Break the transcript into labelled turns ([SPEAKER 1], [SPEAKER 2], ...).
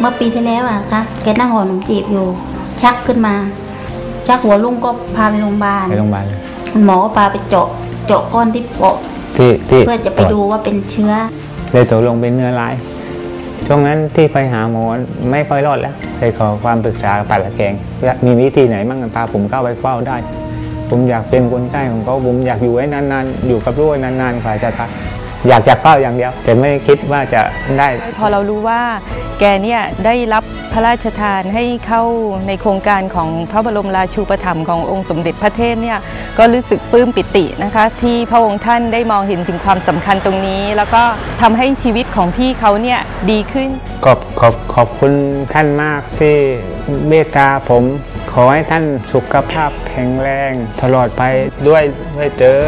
[SPEAKER 1] เมื่อปีที่แล้วอะคะแกนั่งห่อขนมจีบอยู่ ชักขึ้นมา ชักหัวลุงก็พาไปโรงพยาบาล
[SPEAKER 2] ไปโรงพยาบาล
[SPEAKER 1] คุณหมอก็พาไปเจาะเจาะก้อนที่ปอด
[SPEAKER 2] ที่ที่
[SPEAKER 1] เพื่อจะไปดูว่าเป็นเชื้อ
[SPEAKER 2] เลยตกลงเป็นเนื้อร้ายช่วงนั้นที่ไปหาหมอไม่ค่อยรอดแล้วเลยขอความปรึกษากับปัดละแกงว่ามีวิธีไหนบ้างพาผมเข้าไปเฝ้าได้ ผมอยากเป็นคนใกล้ของเขาผมอยากอยู่ไว้นานๆ อยู่กับลูกไว้นานๆกว่าจะทัก อยากจะเฝ้าอย่างเดียว แต่ไม่คิดว่าจะได้
[SPEAKER 3] พอเรารู้ว่าแกเนี่ยได้รับพระราชทานให้เข้าในโครงการของพระบรมราชูปถัมภ์ขององค์สมเด็จพระเทพเนี่ยก็รู้สึกปลื้มปิตินะคะ ที่พระองค์ท่านได้มองเห็นถึงความสำคัญตรงนี้ แล้วก็ทำให้ชีวิตของพี่เขาเนี่ยดีขึ้น
[SPEAKER 2] ขอบขอบขอบคุณท่านมากที่เมตตาผมขอให้ท่านสุขภาพแข็งแรง ตลอดไปด้วยด้วยเตอ